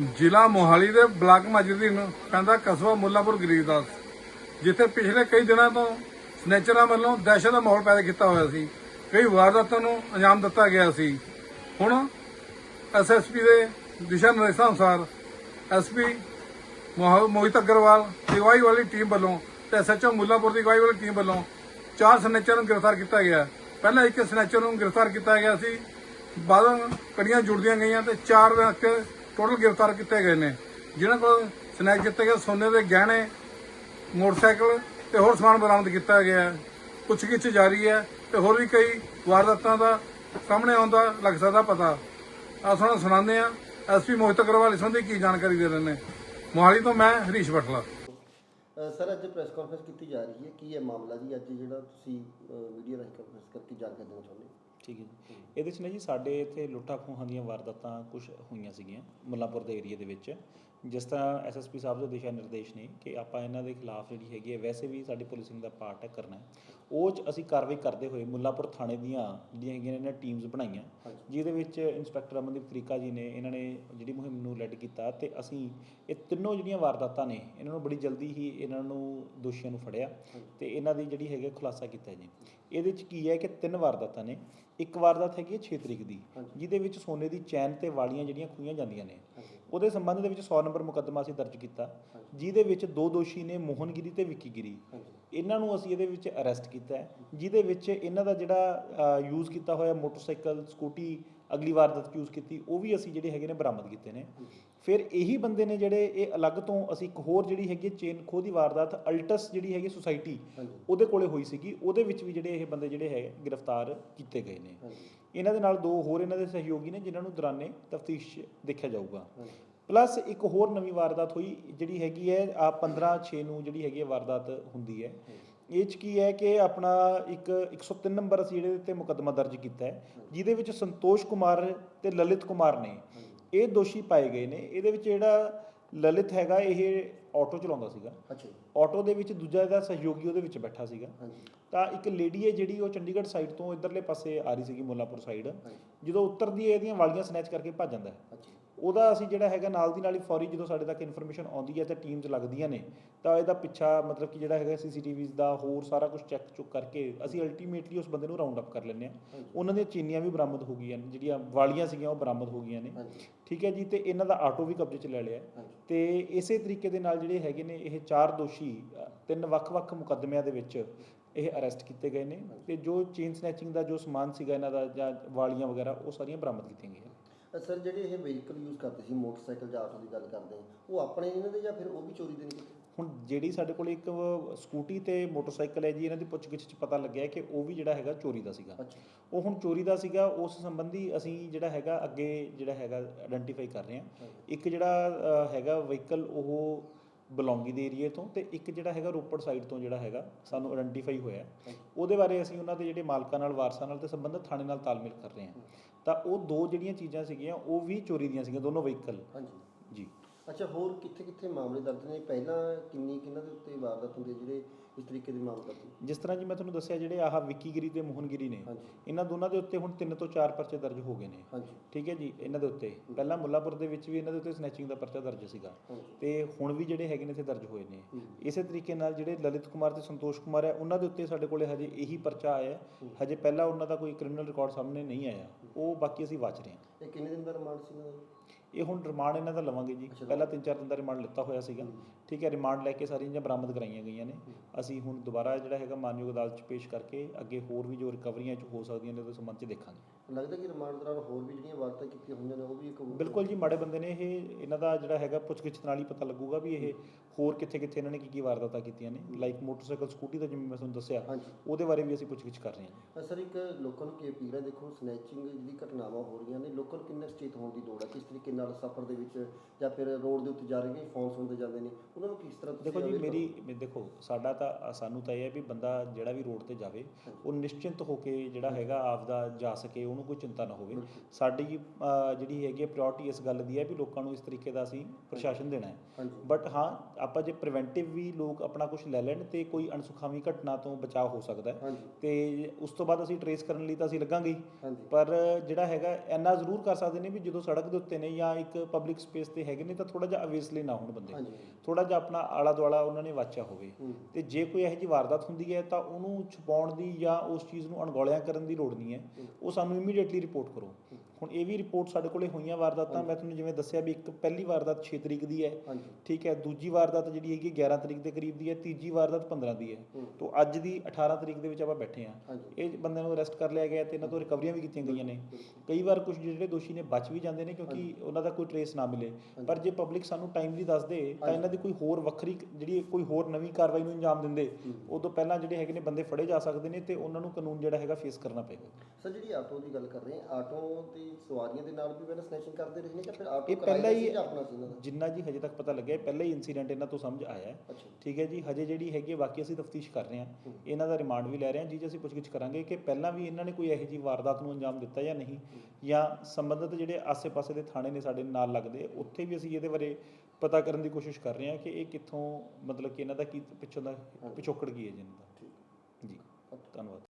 ਜ਼ਿਲ੍ਹਾ ਮੋਹਾਲੀ ਦੇ ਬਲਾਕ ਮਾਜਰੀ ਨੂੰ ਪੈਂਦਾ ਕਸਬਾ ਮੁੱਲਾਪੁਰ ਗਰੀਬਦਾਸ, ਜਿੱਥੇ ਪਿਛਲੇ ਕਈ ਦਿਨਾਂ ਤੋਂ ਸਨੇਚਰਾਂ ਵੱਲੋਂ ਦਹਿਸ਼ਤ ਦਾ ਮਾਹੌਲ ਪੈਦਾ ਕੀਤਾ ਹੋਇਆ ਸੀ। ਕਈ ਵਾਰਦਾਤਾਂ ਨੂੰ ਅੰਜਾਮ ਦਿੱਤਾ ਗਿਆ ਸੀ। ਹੁਣ ਐਸਐਸਪੀ ਦੇ ਦਿਸ਼ਾ ਨਿਰਦੇਸ਼ਾਂ ਅਨੁਸਾਰ ਐਸਪੀ ਮੋਹਿਤ ਅਗਰਵਾਲ ਦੀ ਅਗਵਾਈ ਵਾਲੀ ਟੀਮ ਵੱਲੋਂ ਤੇ ਐਸਐਚਓ ਮੁੱਲਾਪੁਰ ਦੀ ਅਗਵਾਈ ਵਾਲੀ ਟੀਮ ਵੱਲੋਂ ਚਾਰ ਸਨੇਚਰ ਨੂੰ ਗ੍ਰਿਫਤਾਰ ਕੀਤਾ ਗਿਆ। ਪਹਿਲਾਂ ਇੱਕ ਸਨੇਚਰ ਨੂੰ ਗ੍ਰਿਫਤਾਰ ਕੀਤਾ ਗਿਆ ਸੀ। ਬਾਅਦੋਂ ਕੜੀਆਂ ਜੁੜਦੀਆਂ ਗਈਆਂ ਤੇ ਚਾਰ ਵਿਅਕਤੀ ਟੋਟਲ ਗ੍ਰਿਫਤਾਰ ਕੀਤੇ ਗਏ ਨੇ। ਜਿਨ੍ਹਾਂ ਕੋਲ ਸਨੈਕ ਕੀਤੇ ਗਏ, ਸੋਨੇ ਦੇ ਗਹਿਣੇ, ਮੋਟਰਸਾਈਕਲ ਤੇ ਹੋਰ ਸਮਾਨ ਬਰਾਮਦ ਕੀਤਾ ਗਿਆ ਹੈ। ਪੁੱਛਗਿੱਛ ਜਾਰੀ ਹੈ ਤੇ ਹੋਰ ਵੀ ਕਈ ਵਾਰਦਾਤਾਂ ਦਾ ਸਾਹਮਣੇ ਆਉਂਦਾ ਲੱਗ ਸਕਦਾ ਪਤਾ। ਆ ਸਾਨੂੰ ਸੁਣਾਉਂਦੇ ਆ ਐਸਪੀ ਮੋਹਿਤ ਅਗਰਵਾਲ ਇਸ ਸੰਬੰਧੀ ਕੀ ਜਾਣਕਾਰੀ ਦੇ ਰਹੇ ਨੇ। ਮੋਹਾਲੀ ਤੋਂ ਮੈਂ ਹਰੀਸ਼ ਬਟਲਾ ਸਰ, ਅੱਜ ਪ੍ਰੈਸ ਕਾਨਫਰੰਸ ਕੀਤੀ ਜਾ ਰਹੀ ਹੈ। ਕੀ ਹੈ ਮਾਮਲਾ ਜੀ? ਅੱਜ ਜਿਹੜਾ ਤੁਸੀਂ ਮੀਡੀਆ ਰਾਹੀਂ ਕਾਨਫਰੰਸ ਕਰਕੇ ਜਾਣਕਾਰੀ ਦੇਣਾ ਚਾਹੁੰਦੇ ਹੋ? ਠੀਕ ਹੈ ਜੀ। ਇਹਦੇ 'ਚ ਨਾ ਜੀ ਸਾਡੇ ਇੱਥੇ ਲੁੱਟਾਂ ਖੋਹਾਂ ਦੀਆਂ ਵਾਰਦਾਤਾਂ ਕੁਝ ਹੋਈਆਂ ਸੀਗੀਆਂ ਮੁੱਲਾਂਪੁਰ ਦੇ ਏਰੀਆ ਦੇ ਵਿੱਚ। ਜਿਸ ਤਰ੍ਹਾਂ ਐਸਐਸਪੀ ਸਾਹਿਬ ਦੇ ਦਿਸ਼ਾ ਨਿਰਦੇਸ਼ ਨੇ ਕਿ ਆਪਾਂ ਇਹਨਾਂ ਦੇ ਖਿਲਾਫ ਜਿਹੜੀ ਹੈਗੀ ਹੈ ਵੈਸੇ ਵੀ ਸਾਡੀ ਪੁਲਿਸਿੰਗ ਦਾ ਪਾਰਟ ਹੈ ਕਰਨਾ ਹੈ। ਉਹ 'ਚ ਅਸੀਂ ਕਾਰਵਾਈ ਕਰਦੇ ਹੋਏ ਮੁੱਲਾਂਪੁਰ ਥਾਣੇ ਦੀਆਂ ਜਿਹੜੀਆਂ ਹੈਗੀਆਂ ਨੇ ਇਹਨਾਂ ਟੀਮਸ ਬਣਾਈਆਂ। ਜਿਹਦੇ ਵਿੱਚ ਇੰਸਪੈਕਟਰ ਅਮਨਦੀਪ ਤਰੀਕਾ ਜੀ ਨੇ ਇਹਨਾਂ ਨੇ ਜਿਹੜੀ ਮੁਹਿੰਮ ਨੂੰ ਲੈਡ ਕੀਤਾ ਤੇ ਅਸੀਂ ਇਹ ਤਿੰਨੋਂ ਜਿਹੜੀਆਂ ਵਾਰਦਾਤਾਂ ਨੇ ਇਹਨਾਂ ਨੂੰ ਬੜੀ ਜਲਦੀ ਹੀ ਇਹਨਾਂ ਨੂੰ ਦੋਸ਼ੀਆਂ ਨੂੰ ਫੜਿਆ ਤੇ ਇਹਨਾਂ ਦੀ ਜਿਹੜੀ ਹੈਗੀ ਹੈ ਖੁਲਾਸਾ ਕੀਤਾ ਜੀ। ਇਹਦੇ 'ਚ ਕੀ ਹੈ ਕਿ ਤਿੰਨ ਵਾਰਦਾਤਾਂ ਨੇ। ਇੱਕ ਵਾਰਦਾਤ ਹੈਗੀ ਹੈ 6 ਤਰੀਕ ਦੀ ਜਿਹਦੇ ਵਿੱਚ ਸੋਨੇ ਦੀ ਚੈਨ ਤੇ ਵਾਲੀਆਂ ਜਿਹੜੀਆਂ ਖੂਹੀਆਂ ਜਾਂਦੀਆਂ ਨੇ। ਉਹਦੇ ਸੰਬੰਧ ਦੇ ਵਿੱਚ 100 ਨੰਬਰ ਮੁਕੱਦਮਾ ਅਸੀਂ ਦਰਜ ਕੀਤਾ ਜਿਹਦੇ ਵਿੱਚ ਦੋ ਦੋਸ਼ੀ ਨੇ ਮੋਹਨਗਿਰੀ ਤੇ ਵਿੱਕੀਗਿਰੀ ਇਹਨਾਂ ਨੂੰ ਅਸੀਂ ਇਹਦੇ ਵਿੱਚ ਅਰੈਸਟ ਕੀਤਾ ਜਿਹਦੇ ਵਿੱਚ ਇਹਨਾਂ ਦਾ ਜਿਹੜਾ ਯੂਜ਼ ਕੀਤਾ ਹੋਇਆ ਮੋਟਰਸਾਈਕਲ ਸਕੂਟੀ ਅਗਲੀ ਵਾਰਦਾਤ ਯੂਜ਼ ਕੀਤੀ ਉਹ ਵੀ ਅਸੀਂ ਜਿਹੜੇ ਹੈਗੇ ਨੇ ਬਰਾਮਦ ਕੀਤੇ ਨੇ। ਫਿਰ ਇਹੀ ਬੰਦੇ ਨੇ ਜਿਹੜੇ ਇਹ ਅਲੱਗ ਤੋਂ ਅਸੀਂ ਇੱਕ ਹੋਰ ਜਿਹੜੀ ਹੈਗੀ ਚੇਨ ਖੋਹ ਦੀ ਵਾਰਦਾਤ ਅਲਟਸ ਜਿਹੜੀ ਹੈਗੀ ਸੁਸਾਇਟੀ ਉਹਦੇ ਕੋਲੇ ਹੋਈ ਸੀਗੀ। ਉਹਦੇ ਵਿੱਚ ਵੀ ਜਿਹੜੇ ਇਹ ਬੰਦੇ ਜਿਹੜੇ ਹੈ ਗ੍ਰਿਫਤਾਰ ਕੀਤੇ ਗਏ ਨੇ। ਇਹਨਾਂ ਦੇ ਨਾਲ ਦੋ ਹੋਰ ਇਹਨਾਂ ਦੇ ਸਹਿਯੋਗੀ ਨੇ ਜਿਨ੍ਹਾਂ ਨੂੰ ਦੌਰਾਨੇ ਤਫਤੀਸ਼ ਦੇਖਿਆ ਜਾਊਗਾ। ਪਲੱਸ ਇੱਕ ਹੋਰ ਨਵੀਂ ਵਾਰਦਾਤ ਹੋਈ ਜਿਹੜੀ ਹੈਗੀ ਹੈ ਆ 15 6 ਨੂੰ ਜਿਹੜੀ ਹੈਗੀ ਹੈ ਵਾਰਦਾਤ ਹੁੰਦੀ ਹੈ। ਇਹ ਚ ਕੀ ਹੈ ਕਿ ਆਪਣਾ ਇੱਕ 103 ਨੰਬਰ ਅਸੀਂ ਜਿਹੜੇ ਤੇ ਮੁਕੱਦਮਾ ਦਰਜ ਕੀਤਾ ਹੈ ਜਿਹਦੇ ਵਿੱਚ ਸੰਤੋਸ਼ ਕੁਮਾਰ ਤੇ ਲਲਿਤ ਕੁਮਾਰ ਨੇ ਇਹ ਦੋਸ਼ੀ ਪਾਏ ਗਏ ਨੇ। ਇਹਦੇ ਵਿੱਚ ਜਿਹੜਾ ਲਲਿਤ ਹੈਗਾ ਇਹ ਆਟੋ ਚਲਾਉਂਦਾ ਸੀਗਾ। ਅੱਛਾ ਆਟੋ ਦੇ ਵਿੱਚ ਦੂਜਾ ਇਹਦਾ ਸਹਿਯੋਗੀ ਉਹਦੇ ਵਿੱਚ ਬੈਠਾ ਸੀਗਾ। ਤਾਂ ਇੱਕ ਲੇਡੀ ਹੈ ਜਿਹੜੀ ਉਹ ਚੰਡੀਗੜ੍ਹ ਸਾਈਡ ਤੋਂ ਇਧਰਲੇ ਪਾਸੇ ਆ ਰਹੀ ਸੀਗੀ ਮੁੱਲਾਂਪੁਰ ਸਾਈਡ। ਜਦੋਂ ਉਤਰਦੀ ਹੈ ਇਹਦੀਆਂ ਵਾਲੀਆਂ ਸਨੈਚ ਕਰਕੇ ਭੱਜ ਜਾਂਦਾ ਹੈ। ਅੱਛਾ ਉਹਦਾ ਅਸੀਂ ਜਿਹੜਾ ਹੈਗਾ ਨਾਲ ਦੀ ਨਾਲ ਹੀ ਫੌਰੀ ਜਦੋਂ ਸਾਡੇ ਤੱਕ ਇਨਫੋਰਮੇਸ਼ਨ ਆਉਂਦੀ ਹੈ ਤੇ ਟੀਮਸ ਲੱਗਦੀਆਂ ਨੇ ਤਾਂ ਇਹਦਾ ਪਿੱਛਾ ਮਤਲਬ ਕਿ ਜਿਹੜਾ ਹੈਗਾ ਸੀਸੀਟੀਵੀਜ਼ ਦਾ ਹੋਰ ਸਾਰਾ ਕੁਝ ਚੈੱਕ ਚੁੱਕ ਕਰਕੇ ਅਸੀਂ ਅਲਟੀਮੇਟਲੀ ਉਸ ਬੰਦੇ ਨੂੰ ਰਾਉਂਡ ਅਪ ਕਰ ਲੈਂਦੇ ਆ ਉਹਨਾਂ ਦੀਆਂ ਚੀਨੀਆਂ ਵੀ ਬਰਾਮਦ ਹੋ ਗਈਆਂ ਨੇ ਜਿਹੜੀਆਂ ਵਾਲੀਆਂ ਸੀਗੀਆਂ ਉਹ ਬਰਾਮਦ ਹੋ ਗਈਆਂ ਨੇ। ਠੀਕ ਹੈ ਜੀ ਤੇ ਇਹਨਾਂ ਦਾ ਆਟੋ ਵੀ ਕਬਜ਼ੇ 'ਚ ਲੈ ਲਿਆ। ਤੇ ਇਸੇ ਤਰੀਕੇ ਦੇ ਨਾਲ ਜਿਹੜੇ ਹੈਗੇ ਨੇ ਇਹ ਚਾਰ ਦੋਸ਼ੀ ਤਿੰਨ ਵੱਖ-ਵੱਖ ਮੁਕੱਦਮਿਆਂ ਦੇ ਵਿੱਚ ਇਹ ਅਰੈਸਟ ਕੀਤੇ ਗਏ ਨੇ। ਤੇ ਜੋ ਚੇਨ ਸਨੈਚਿੰਗ ਦਾ ਜੋ ਸਮਾਨ ਸੀਗਾ ਇਹਨਾਂ ਦਾ ਜਾਂ ਵਾਲੀਆਂ ਵਗੈਰਾ ਉਹ ਸਾਰੀਆਂ ਬਰਾਮਦ ਕੀਤੀਆਂ ਗਈਆਂ ਸਰ ਜਿਹੜੇ ਇਹ ਵਹੀਕਲ ਯੂਜ਼ ਕਰਦੇ ਸੀ ਮੋਟਰਸਾਈਕਲ ਜਾਂ ਆਟੋ ਦੀ ਗੱਲ ਕਰਦੇ ਹਾਂ ਉਹ ਆਪਣੇ ਇਹਨਾਂ ਦੇ ਜਾਂ ਫਿਰ ਉਹ ਵੀ ਚੋਰੀ ਦੇ ਨੇ ਕਿਤੇ? ਹੁਣ ਜਿਹੜੀ ਸਾਡੇ ਕੋਲ ਇੱਕ ਸਕੂਟੀ ਤੇ ਮੋਟਰਸਾਈਕਲ ਹੈ ਜੀ ਇਹਨਾਂ ਦੀ ਪੁੱਛਗਿੱਛ 'ਚ ਪਤਾ ਲੱਗਿਆ ਕਿ ਉਹ ਵੀ ਜਿਹੜਾ ਹੈਗਾ ਚੋਰੀ ਦਾ ਸੀਗਾ। ਉਹ ਹੁਣ ਚੋਰੀ ਦਾ ਸੀਗਾ ਉਸ ਸੰਬੰਧੀ ਅਸੀਂ ਜਿਹੜਾ ਹੈਗਾ ਅੱਗੇ ਜਿਹੜਾ ਹੈਗਾ ਆਇਡੈਂਟੀਫਾਈ ਕਰ ਰਹੇ ਹਾਂ। ਇੱਕ ਜਿਹੜਾ ਹੈਗਾ ਵਹੀਕਲ ਉਹ ਬਲੌਂਗੀ ਦੇ ਏਰੀਏ ਤੋਂ ਤੇ ਇੱਕ ਜਿਹੜਾ ਹੈਗਾ ਰੋਪੜ ਸਾਈਡ ਤੋਂ ਜਿਹੜਾ ਹੈਗਾ ਸਾਨੂੰ ਆਇਡੈਂਟੀਫਾਈ ਹੋਇਆ। ਉਹਦੇ ਬਾਰੇ ਅਸੀਂ ਉਹਨਾਂ ਦੇ ਜਿਹੜੇ ਮਾਲਕਾਂ ਨਾਲ ਵਾਰਸਾਂ ਨਾਲ ਤੇ ਸੰਬੰਧਿਤ ਥਾਣੇ ਨਾਲ ਤਾਲਮੇਲ ਕਰ ਰਹੇ ਹਾਂ। ਤਾਂ ਉਹ ਦੋ ਜਿਹੜੀਆਂ ਚੀਜ਼ਾਂ ਸੀਗੀਆਂ ਉਹ ਵੀ ਚੋਰੀ ਦੀਆਂ ਸੀਗੀਆਂ ਦੋਨੋਂ ਵਹੀਕਲ ਹਾਂਜੀ। ਜੀ। ਅੱਛਾ ਹੋਰ ਕਿੱਥੇ ਕਿੱਥੇ ਮਾਮਲੇ ਦਰਜ ਨੇ? ਪਹਿਲਾਂ ਕਿੰਨੀ ਕਿਹਨਾਂ ਦੇ ਉੱਤੇ ਵਾਰਦਾਤ ਹੁੰਦੀ ਹੈ? ਜਿਹੜੇ ਇਸ ਤਰੀਕੇ ਦੇ ਦਰਜ ਨੇ? ਜਿਸ ਤਰ੍ਹਾਂ ਜੀ ਮੈਂ ਤੁਹਾਨੂੰ ਦੱਸਿਆ ਜਿਹੜੇ ਆਹ ਵਿੱਕੀਗਿਰੀ ਤੇ ਮੋਹਨਗਿਰੀ ਨੇ ਹਾਂਜੀ। ਇਹਨਾਂ ਦੋਨਾਂ ਦੇ ਉੱਤੇ ਹੁਣ ਤਿੰਨ ਤੋਂ ਚਾਰ ਪਰਚੇ ਦਰਜ ਹੋ ਗਏ ਨੇ। ਹਾਂਜੀ। ਠੀਕ ਹੈ ਜੀ ਇਹਨਾਂ ਦੇ ਉੱਤੇ। ਪਹਿਲਾਂ ਮੁੱਲਾਪੁਰ ਦੇ ਵਿੱਚ ਵੀ ਇਹਨਾਂ ਦੇ ਉੱਤੇ ਸਨੈਚਿੰਗ ਦਾ ਪਰਚਾ ਦਰਜ ਸੀਗਾ। ਹਾਂਜੀ। ਤੇ ਹੁਣ ਵੀ ਜਿਹੜੇ ਹੈਗੇ ਨੇ ਇੱਥੇ ਦਰਜ ਹੋਏ ਨੇ। ਹੂੰ। ਇਸੇ ਤਰੀਕੇ ਨਾਲ ਜਿਹੜੇ ਲਲਿਤ ਕੁਮਾਰ ਤੇ ਸੰਤੋਸ਼ ਕੁਮਾਰ ਹੈ ਉਹਨਾਂ ਦੇ ਉੱਤੇ ਸਾਡੇ ਕੋਲੇ ਹਜੇ ਇਹੀ ਪਰਚਾ ਆਇਆ ਹੈ। ਹਜੇ ਪਹਿਲਾਂ ਉਹਨਾਂ ਦਾ ਕੋਈ ਕ੍ਰਿਮੀਨਲ ਰਿਕਾਰਡ ਸਾਹਮਣੇ ਨਹੀਂ ਆਇਆ। ਉਹ ਬਾਕੀ ਅਸੀਂ ਵਾਚ ਰਹੇ ਹਾਂ। ਇਹ ਕਿੰਨੇ ਦਿਨ ਦਾ ਰਿਮਾਂਡ ਸੀ ਇਹਨਾਂ ਦਾ ਇਹ ਹੁਣ ਰਿਮਾਂਡ ਇਹਨਾਂ ਦਾ ਲਵਾਂਗੇ ਜੀ। ਪਹਿਲਾਂ 3-4 ਦਿਨ ਦਾ ਰਿਮਾਂਡ ਲਿੱਤਾ ਹੋਇਆ ਸੀਗਾ। ਠੀਕ ਹੈ ਰਿਮਾਂਡ ਲੈ ਕੇ ਸਾਰੀਆਂ ਚੀਜ਼ਾਂ ਬਰਾਮਦ ਕਰਾਈਆਂ ਗਈਆਂ ਨੇ। ਅਸੀਂ ਹੁਣ ਦੁਬਾਰਾ ਜਿਹੜਾ ਹੈਗਾ ਮਾਨਯੋਗ ਅਦਾਲਤ 'ਚ ਪੇਸ਼ ਕਰਕੇ ਅੱਗੇ ਹੋਰ ਵੀ ਜੋ ਰਿਕਵਰੀਆਂ 'ਚ ਹੋ ਸਕਦੀਆਂ ਨੇ ਉਹਦੇ ਸੰਬੰਧ 'ਚ ਦੇਖਾਂਗੇ। ਲੱਗਦਾ ਕਿ ਰਿਮਾਂਡ ਦੌਰਾਨ ਹੋਰ ਵੀ ਜਿਹੜੀਆਂ ਵਾਰਤਾ ਕੀਤੀਆਂ ਹੋਈਆਂ ਨੇ ਉਹ ਵੀ ਇੱਕ ਬਿਲਕੁਲ ਜੀ ਮਾੜੇ ਬੰਦੇ ਨੇ ਇਹ ਇਹਨਾਂ ਦਾ ਜਿਹੜਾ ਹੈਗਾ ਪੁੱਛਗਿੱਛ ਨਾਲ ਹੀ ਪਤਾ ਲੱਗੂਗਾ ਵੀ ਇਹ ਹੋਰ ਕਿੱਥੇ ਕਿੱਥੇ ਇਹਨਾਂ ਨੇ ਕੀ ਕੀ ਵਾਰਦਾਤਾਂ ਕੀਤੀਆਂ ਨੇ। ਲਾਈਕ ਮੋਟਰਸਾਈਕਲ ਸਕੂਟੀ ਦਾ ਜਿਵੇਂ ਮੈਂ ਤੁਹਾਨੂੰ ਦੱਸਿਆ ਉਹਦੇ ਬਾਰੇ ਵੀ ਅਸੀਂ ਪੁੱਛਗਿੱਛ ਕਰ ਰਹੇ ਹਾਂ ਸਰ ਇੱਕ ਲੋਕਾਂ ਨੂੰ ਕੀ ਅਪੀਲ ਹੈ? ਦੇਖੋ ਸਨੈਚਿੰਗ ਦੀ ਘਟਨਾਵਾਂ ਹੋ ਰਹੀਆਂ ਨੇ। ਲੋਕਾਂ ਨੂੰ ਕਿੰਨਾ ਸਚੇਤ ਹੋਣ ਦੀ ਲੋੜ ਹੈ? ਕਿਸ ਤਰੀਕੇ ਨਾਲ ਸਫ਼ਰ ਦੇ ਵਿੱਚ ਜਾਂ ਫਿਰ ਰੋਡ ਦੇ ਉੱਤੇ ਜਾ ਰਹੇ ਨੇ ਫੋਨ ਸੁਣਦੇ ਜਾਂਦੇ ਨੇ ਉਹਨਾਂ ਨੂੰ ਕਿਸ ਤਰ੍ਹਾਂ ਦੇਖੋ ਜੀ ਮੇਰੀ ਦੇਖੋ ਸਾਡਾ ਤਾਂ ਸਾਨੂੰ ਤਾਂ ਇਹ ਹੈ ਵੀ ਬੰਦਾ ਜਿਹੜਾ ਵੀ ਰੋਡ ਤੇ ਜਾਵੇ ਉਹ ਨਿਸ਼ਚਿੰਤ ਹੋ ਕੇ ਜਿਹੜਾ ਹੈਗਾ ਆਪਦਾ ਜਾ ਸਕੇ ਉਹਨੂੰ ਉਹਨੂੰ ਕੋਈ ਚਿੰਤਾ ਨਾ ਹੋਵੇ। ਸਾਡੀ ਜਿਹੜੀ ਹੈਗੀ ਪ੍ਰਾਇੋਰਟੀ ਇਸ ਗੱਲ ਦੀ ਹੈ ਵੀ ਲੋਕਾਂ ਨੂੰ ਇਸ ਤਰੀਕੇ ਦਾ ਅਸੀਂ ਪ੍ਰਸ਼ਾਸਨ ਦੇਣਾ ਹੈ। ਬਟ ਹਾਂ ਆਪਾਂ ਜੇ ਪ੍ਰੀਵੈਂਟਿਵ ਵੀ ਲੋਕ ਆਪਣਾ ਕੁਝ ਲੈ ਲੈਣ ਤੇ ਕੋਈ ਅਣਸੁਖਾਵੀ ਘਟਨਾ ਤੋਂ ਬਚਾਅ ਹੋ ਸਕਦਾ ਹੈ। ਤੇ ਉਸ ਤੋਂ ਬਾਅਦ ਅਸੀਂ ਟਰੇਸ ਕਰਨ ਲਈ ਤਾਂ ਅਸੀਂ ਲੱਗਾਂਗੇ ਹੀ। ਪਰ ਜਿਹੜਾ ਹੈਗਾ ਇੰਨਾ ਜ਼ਰੂਰ ਕਰ ਸਕਦੇ ਨੇ ਵੀ ਜਦੋਂ ਸੜਕ ਦੇ ਉੱਤੇ ਨੇ ਜਾਂ ਇੱਕ ਪਬਲਿਕ ਸਪੇਸ ਤੇ ਹੈਗੇ ਨੇ ਤਾਂ ਥੋੜਾ ਜਿਹਾ ਅਵੇਸਲੀ ਨਾ ਹੋਣ ਬੰਦੇ। ਥੋੜਾ ਜਿਹਾ ਆਪਣਾ ਆਲਾ ਦੁਆਲਾ ਉਹਨਾਂ ਨੇ ਵਾਚਿਆ ਹੋਵੇ। ਹੂੰ। ਤੇ ਜੇ ਕੋਈ ਇਹੋ ਜਿਹੀ ਵਾਰਦਾਤ ਹੁੰਦੀ ਹੈ ਤਾਂ ਉਹਨੂੰ ਛੁਪਾਉਣ ਦੀ ਜਾਂ ਉਸ ਚੀਜ਼ ਨੂੰ ਅਣਗੌਲਿਆ ਕਰਨ ਦੀ ਲੋੜ ਨਹੀਂ ਹੈ। ਉਹ ਸਾਨੂੰ ਇਮੀਡੀਏਟਲੀ ਰਿਪੋਰਟ ਕਰੋ ਹੁਣ ਇਹ ਵੀ ਰਿਪੋਰਟ ਸਾਡੇ ਕੋਲੇ ਹੋਈਆਂ ਵਾਰਦਾਤਾਂ ਮੈਂ ਤੁਹਾਨੂੰ ਜਿਵੇਂ ਦੱਸਿਆ ਵੀ ਇੱਕ ਪਹਿਲੀ ਵਾਰਦਾਤ 6 ਤਰੀਕ ਦੀ ਹੈ। ਠੀਕ ਹੈ ਦੂਜੀ ਵਾਰਦਾਤ ਜਿਹੜੀ ਹੈਗੀ 11 ਤਰੀਕ ਦੇ ਕਰੀਬ ਦੀ ਹੈ ਤੀਜੀ ਵਾਰਦਾਤ 15 ਦੀ ਹੈ। ਤੋਂ ਅੱਜ ਦੀ 18 ਤਰੀਕ ਦੇ ਵਿੱਚ ਆਪਾਂ ਬੈਠੇ ਹਾਂਜੀ। ਇਹ ਬੰਦੇ ਨੂੰ ਅਰੈਸਟ ਕਰ ਲਿਆ ਗਿਆ ਤੇ ਇਹਨਾਂ ਤੋਂ ਰਿਕਵਰੀਆਂ ਵੀ ਕੀਤੀਆਂ ਗਈਆਂ ਨੇ। ਕਈ ਵਾਰ ਕੁਝ ਜਿਹੜੇ ਦੋਸ਼ੀ ਨੇ ਬਚ ਵੀ ਜਾਂਦੇ ਨੇ ਕਿਉਂਕਿ ਉਹਨਾਂ ਦਾ ਕੋਈ ਟਰੇਸ ਨਾ ਮਿਲੇ। ਪਰ ਜੇ ਪਬਲਿਕ ਸਾਨੂੰ ਟਾਈਮਲੀ ਦੱਸ ਦੇ ਤਾਂ ਇਹਨਾਂ ਦੀ ਕੋਈ ਹੋਰ ਵੱਖਰੀ ਜਿਹੜੀ ਕੋਈ ਹੋਰ ਨਵੀਂ ਕਾਰਵਾਈ ਨੂੰ ਅੰਜਾਮ ਦਿੰਦੇ ਉਦੋਂ ਪਹਿਲਾਂ ਜਿਹੜੇ ਹੈਗੇ ਨੇ ਬੰਦੇ ਫੜੇ ਜਾ ਸਕਦੇ ਨੇ ਤੇ ਉਹਨਾਂ ਨੂੰ ਕਾਨੂੰਨ ਜਿਹੜਾ ਹੈਗਾ ਫੇਸ ਕਰਨਾ ਪਏਗਾ। ਸਰ ਜਿਹੜੀ ਆਟੋ ਦੀ ਗੱਲ ਕਰ ਰਹੇ ਆਟੋ ਦੀ ਸਵਾਰੀਆਂ ਦੇ ਨਾਲ ਵੀ ਪਹਿਲਾਂ ਸਨੈਚਿੰਗ ਕਰਦੇ ਰਹੇ ਨੇ ਕਿ ਫਿਰ ਆਟੋ ਇਹ ਪਹਿਲਾਂ ਹੀ ਜਾਂ ਆਪਣਾ ਸੀ ਇਹਨਾਂ ਦਾ? ਜਿੰਨਾ ਜੀ ਹਜੇ ਤੱਕ ਪਤਾ ਲੱਗਿਆ ਇਹ ਪਹਿਲਾ ਹੀ ਇਨਸੀਡੈਂਟ ਇਹਨਾਂ ਤੋਂ ਸਮਝ ਆਇਆ ਹੈ। ਠੀਕ ਹੈ ਜੀ ਹਜੇ ਜਿਹੜੀ ਹੈਗੀ ਹੈ ਬਾਕੀ ਅਸੀਂ ਤਫਤੀਸ਼ ਕਰ ਰਹੇ ਹਾਂ। ਇਹਨਾਂ ਦਾ ਰਿਮਾਂਡ ਵੀ ਲੈ ਰਹੇ ਹਾਂ ਜੀ ਜੀ ਅਸੀਂ ਪੁੱਛਗਿੱਛ ਕਰਾਂਗੇ ਕਿ ਪਹਿਲਾਂ ਵੀ ਇਹਨਾਂ ਨੇ ਕੋਈ ਇਹੋ ਜਿਹੀ ਵਾਰਦਾਤ ਨੂੰ ਅੰਜਾਮ ਦਿੱਤਾ ਜਾਂ ਨਹੀਂ ਜਾਂ ਸੰਬੰਧਿਤ ਜਿਹੜੇ ਆਸੇ-ਪਾਸੇ ਦੇ ਥਾਣੇ ਨੇ ਸਾਡੇ ਨਾਲ ਲੱਗਦੇ ਉੱਥੇ ਵੀ ਅਸੀਂ ਇਹਦੇ ਬਾਰੇ ਪਤਾ ਕਰਨ ਦੀ ਕੋਸ਼ਿਸ਼ ਕਰ ਰਹੇ ਹਾਂ ਕਿ ਇਹ ਕਿੱਥੋਂ ਮਤਲਬ ਕਿ ਇਹਨਾਂ ਦਾ ਕੀ ਪਿੱਛੋਂ ਦਾ ਪਿਛੋਕੜ ਕੀ ਹੈ ਜੀ ਇਹਨਾਂ ਦਾ। ਜੀ ਧੰਨਵਾਦ।